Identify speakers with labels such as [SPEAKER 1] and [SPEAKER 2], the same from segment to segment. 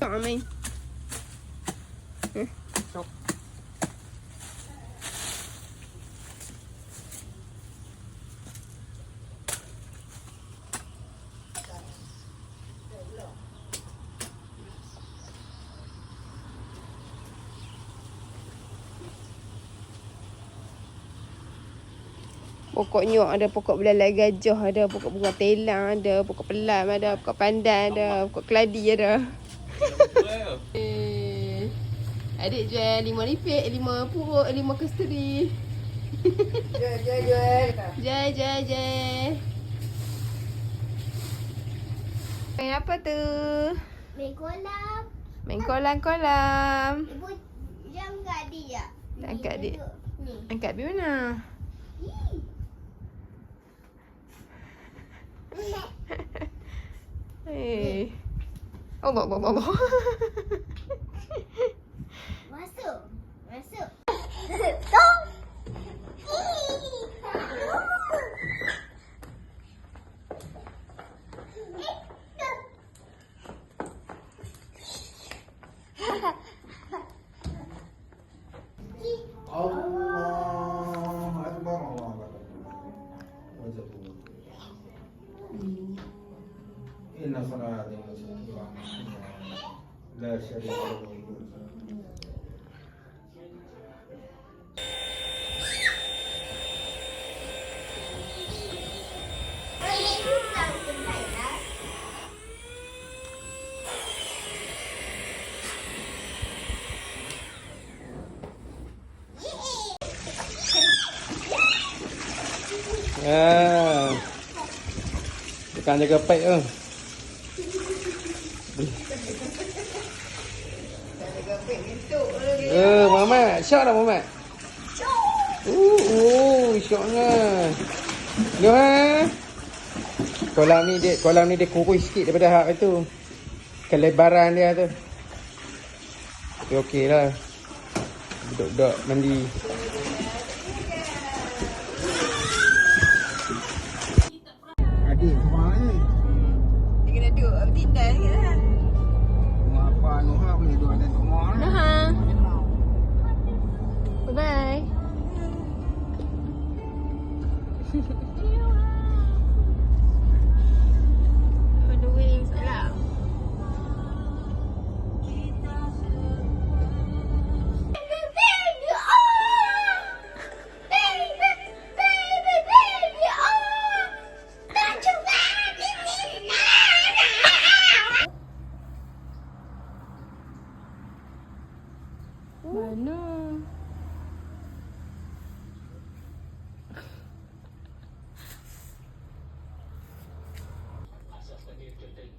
[SPEAKER 1] Tak main. Pokok nyok ada, pokok belalai gajah ada, pokok bunga telang ada, pokok pelam ada, pokok pandan ada, pokok keladi ada. Adik jual lima lipik, lima puruk, lima kasturi.
[SPEAKER 2] Jual, jual, jual.
[SPEAKER 1] Jual, jual, jual. Main apa tu?
[SPEAKER 3] Main kolam.
[SPEAKER 1] Main kolam-kolam.
[SPEAKER 3] Ibu jam kat dia.
[SPEAKER 1] Angkat adik.
[SPEAKER 3] Ni.
[SPEAKER 1] Angkat di mana?
[SPEAKER 3] Hi.
[SPEAKER 1] Eh. Allah, Allah, Allah.
[SPEAKER 3] Masuk. Masuk. Tong.
[SPEAKER 4] Bukan jaga pek tu. Eh, Muhammad, syok dah Muhammad. Uh, uh, syoknya. Dia ha. Kolam ni dia kolam ni dia kurus sikit daripada hak itu. Kelebaran dia tu. Dia okey lah. Duduk-duduk mandi. Adik kemana ni?
[SPEAKER 1] Dia kena duduk bertindak sikit lah.
[SPEAKER 4] Rumah apa Nuha boleh duduk atas rumah ni.
[SPEAKER 1] Nah. Bye-bye.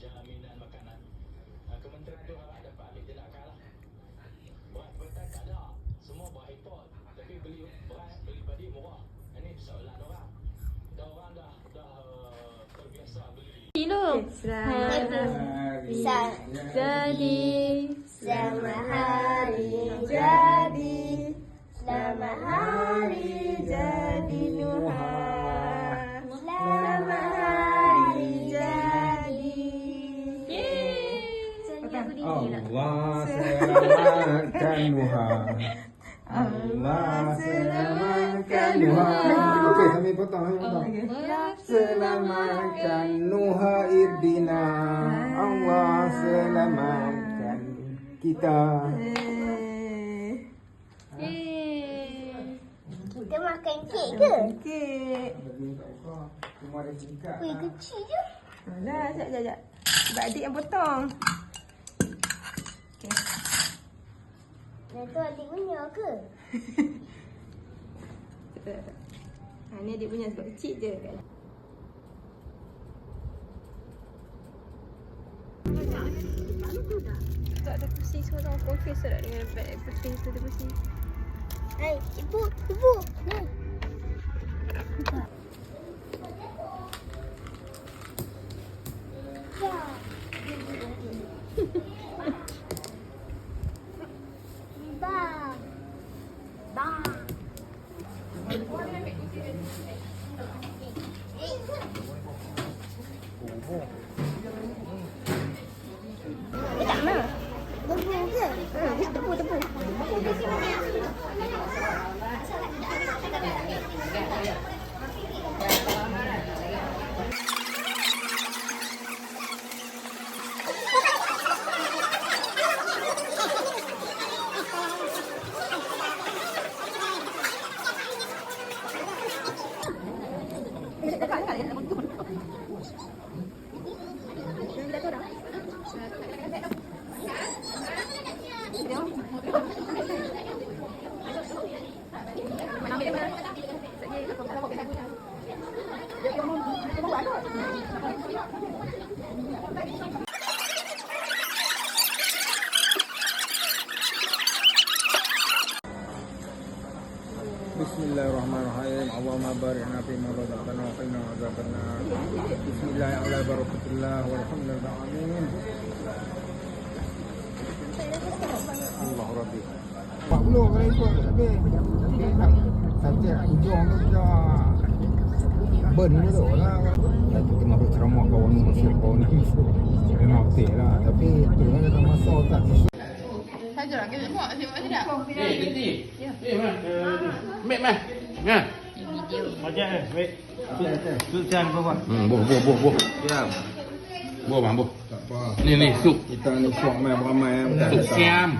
[SPEAKER 5] Jaminan makanan. Uh, Kementerian tu harap dapat ambil tindakan lah. Beras betul tak ada. Semua beras import. Tapi beli beras, beli padi murah. Ini persoalan orang. Dah orang dah, dah uh, terbiasa beli.
[SPEAKER 6] Kilo.
[SPEAKER 3] Sa-
[SPEAKER 6] Jadi.
[SPEAKER 3] Selamat hari jadi. Selamat hari jadi Nuha.
[SPEAKER 4] Allah selamatkan Nuha. Allah selamatkan Nuha. Okey, sambil potong, sambil potong. Selamatkan Nuha Irdina. Allah selamatkan kita.
[SPEAKER 3] Kita makan kek ke?
[SPEAKER 1] Kek.
[SPEAKER 4] Cuma ada singkat.
[SPEAKER 3] Kuih kecil je.
[SPEAKER 1] Alah, sekejap, sekejap. Sebab adik yang potong.
[SPEAKER 3] Lantau adik punya ke?
[SPEAKER 1] ha, ni adik punya sebab kecil je kan? Tak ada semua sama kongkir sedap dengan beg putih tu ada
[SPEAKER 3] Hai, ibu, ibu
[SPEAKER 4] 40 kalau ikut habis. Sampai hujung tu dah burn tu tu lah. Itu kena berceramah kawan musuh kawan musuh. Memang betul lah. Tapi tu kan dalam masa tak
[SPEAKER 6] Eh, Titi. Eh, mana? Mek, mana? Ha?
[SPEAKER 7] Macam eh, baik. Sup siang kau buat.
[SPEAKER 6] Hmm, buh, buh, buh, buh. Siam. Buh, bang, buh.
[SPEAKER 4] tak apa.
[SPEAKER 6] Ni, ni, sup.
[SPEAKER 4] Kita ni suak main beramai eh.
[SPEAKER 6] Sup siam.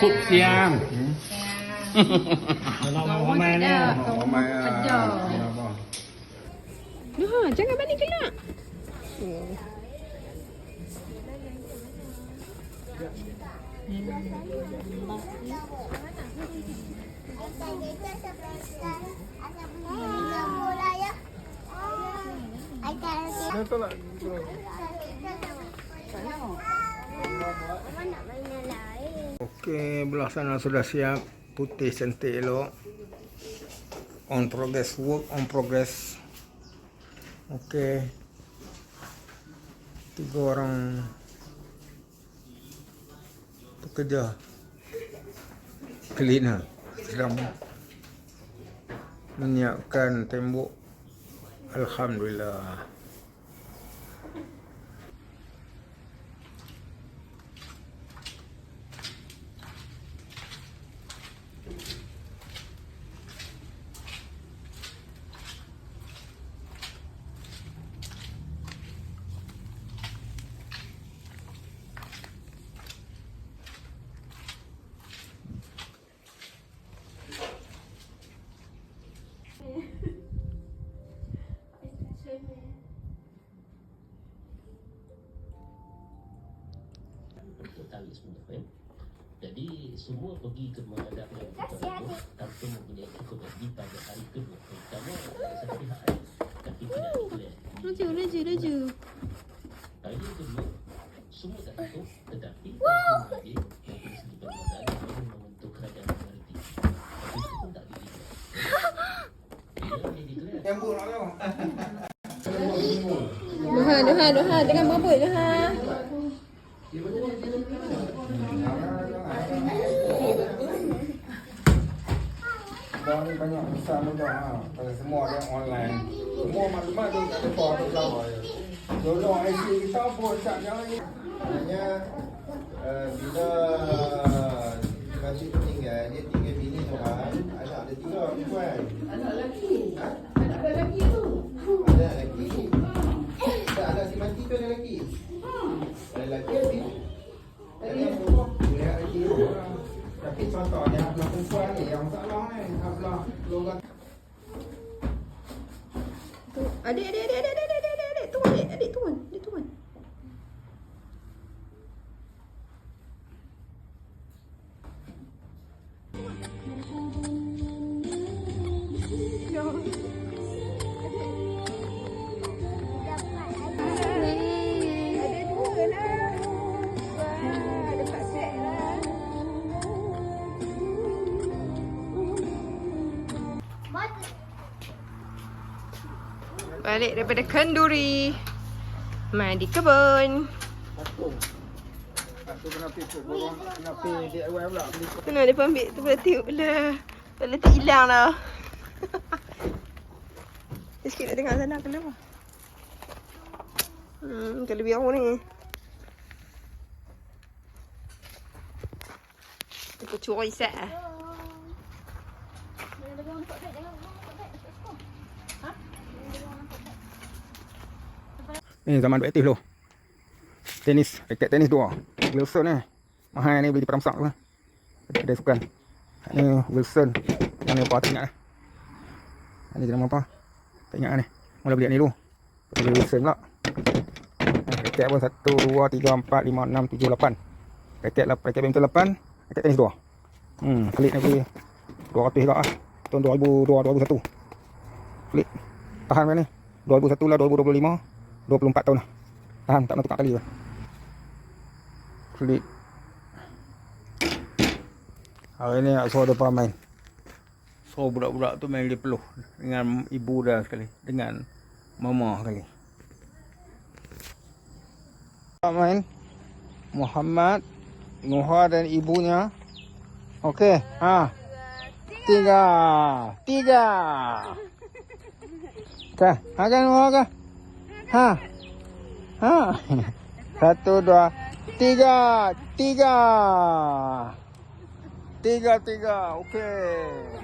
[SPEAKER 6] Sup siam.
[SPEAKER 7] Kalau mau ramai ni.
[SPEAKER 4] Beramai lah. Kenapa?
[SPEAKER 1] Ha, jangan balik gelak.
[SPEAKER 4] Saya tolak. Okey, belah sana sudah siap. Putih cantik elok. On progress work on progress. Okey. Tiga orang pekerja cleaner sedang menyiapkan tembok. Alhamdulillah.
[SPEAKER 8] Semua kan. Jadi semua pergi ke menghadap yang kita itu tanpa mempunyai ekonomi pada hari kedua. Terutama satu pihak eh. Tapi tidak declare.
[SPEAKER 1] Laju, laju, laju.
[SPEAKER 8] Hari kedua semua tak tutup tetapi wow. lagi dari segi perbuatan baru membentuk kerajaan maritim. Tapi itu pun tak declare. Bila dia declare,
[SPEAKER 4] Tembok nak kau.
[SPEAKER 1] Duha, duha, duha. Dengan berebut duha.
[SPEAKER 4] Sekarang ni banyak besar mudah ha. Pasal semua ada online. Semua maklumat tu tak ada form tu sama je. Tolong IC kita pun tak jangan ni.
[SPEAKER 9] Maknanya uh, bila Makcik tinggal, dia tinggal bini seorang, anak ada tiga perempuan. Anak lelaki? Ha? Anak lelaki tu? Ada lelaki. Tak, anak si mati tu ada lelaki? Ada lelaki ada? Ada? Boleh ada lelaki tu.
[SPEAKER 4] Tapi contohnya belah perempuan ni yang masalah ni. Belah keluarga
[SPEAKER 1] Balik daripada kenduri. Mandi kebun. Kena dia ambil tu pula tengok lah. Pula tu hilang lah. Dia sikit nak tengok sana kenapa? Hmm, kalau biar ni. Aku curi set lah.
[SPEAKER 4] Ni zaman duk aktif tu. Tenis, raket tenis dua. Wilson ni. Mahal ni beli di Peramsak tu. Ada sukan. Ni Wilson. Yang ni apa tak ingat lah. Ni nama apa? Tak ingat lah ni. Mula beli ni dulu. Beli Wilson pula. Eh, Raket pun 1, 2, 3, 4, 5, 6, 7, 8. Raket, lap- raket badminton 8. Raket tenis 2. Hmm, klik ni beli 200 juga lah. Tahun 2002, 2001. Klik. Tahan kan ni. 2001 lah, 2025. 24 tahun lah. Tahan, tak nak tukar kali lah. Klik. Hari ni nak suruh depan main. Suruh budak-budak tu main dia peluh. Dengan ibu dah sekali. Dengan mama sekali. Main. Muhammad. Nuha dan ibunya. Okey. Ha. Tiga. Tiga. Okey. Ha kan Nuha kan? Ha. Ha. Satu, dua, tiga. Tiga. Tiga, tiga. Okey.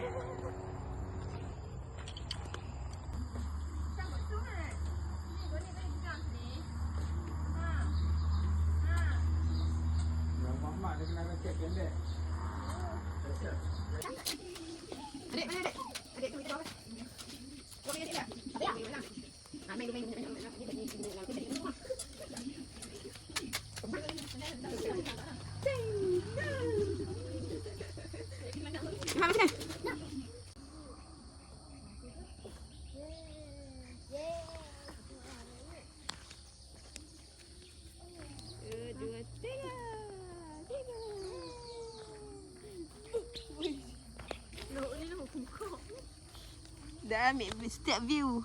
[SPEAKER 4] Dah ambil
[SPEAKER 1] exame, você viu?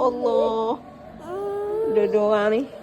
[SPEAKER 1] Allah. Dua-dua orang ni.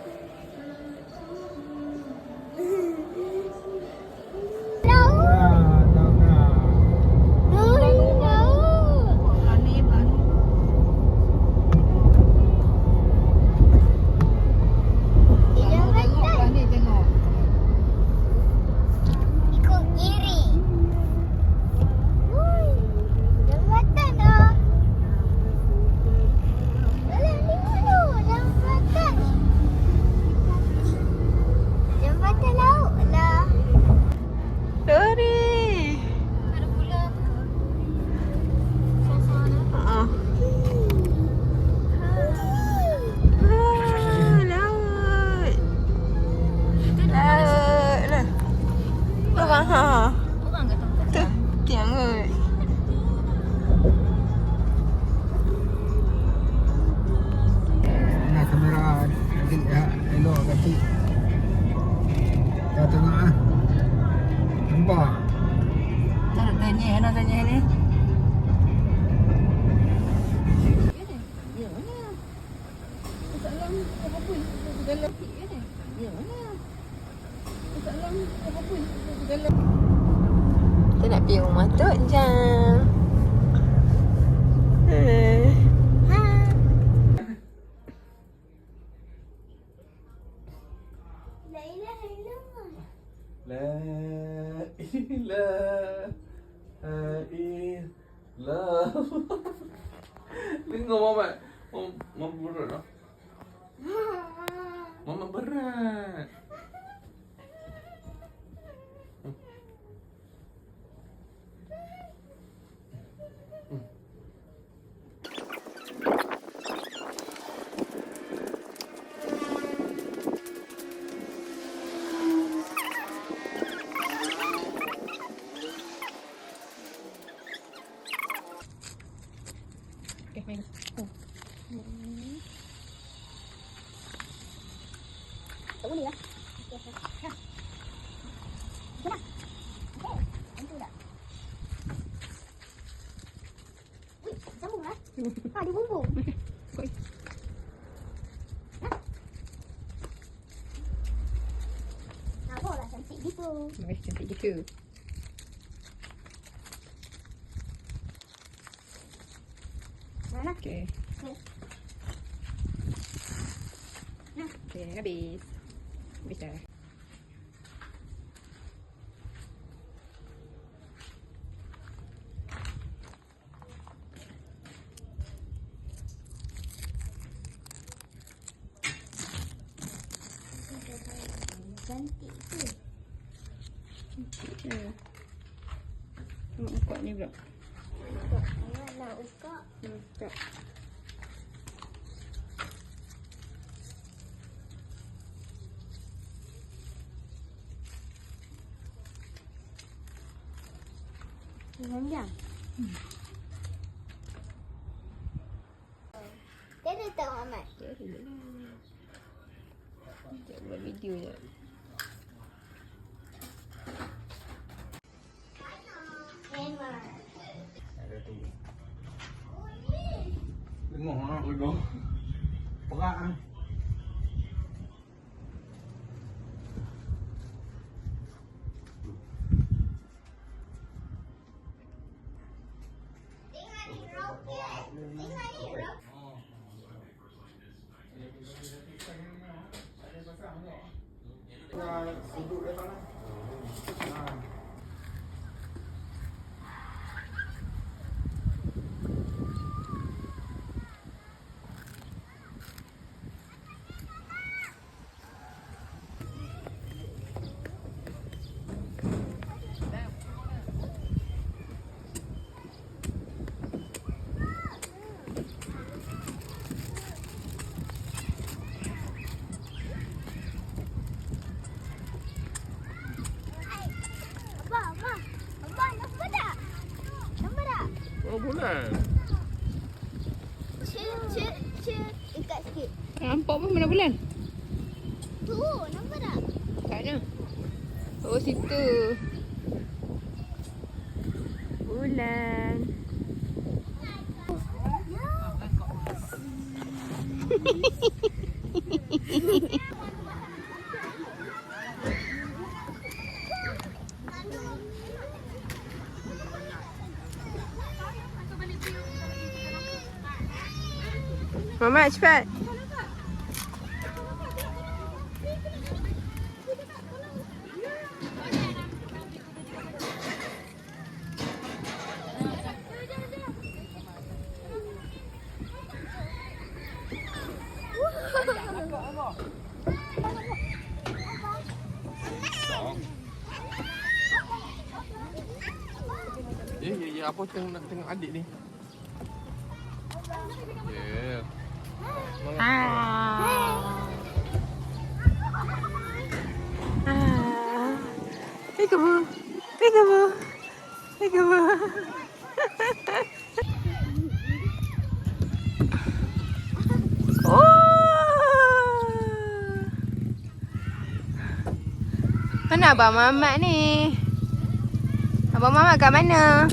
[SPEAKER 3] Tak boleh lah. Ui, sambung lah. Ha, dia bumbung. Ha? Nampaklah cantik gitu.
[SPEAKER 1] Baik, cantik gitu.
[SPEAKER 3] Mana?
[SPEAKER 1] Okey. Okey, habis. Habis dah.
[SPEAKER 3] Cantik tu.
[SPEAKER 1] Ya. Tengok muka ni pula.
[SPEAKER 3] Ayah nak buka.
[SPEAKER 1] Hmm, tak.
[SPEAKER 3] Panjang. Dia ada tak Muhammad?
[SPEAKER 1] Sekejap buat video je.
[SPEAKER 3] Hammer.
[SPEAKER 6] Dengar lah dengar. Berat ah.
[SPEAKER 3] Tengok
[SPEAKER 1] Mama cepat.
[SPEAKER 6] Ya, ya, ya. Apa tengok nak tengok adik ni?
[SPEAKER 1] Peekaboo. Peekaboo. oh. Mana abang mamat ni? Abang mamat kat mana?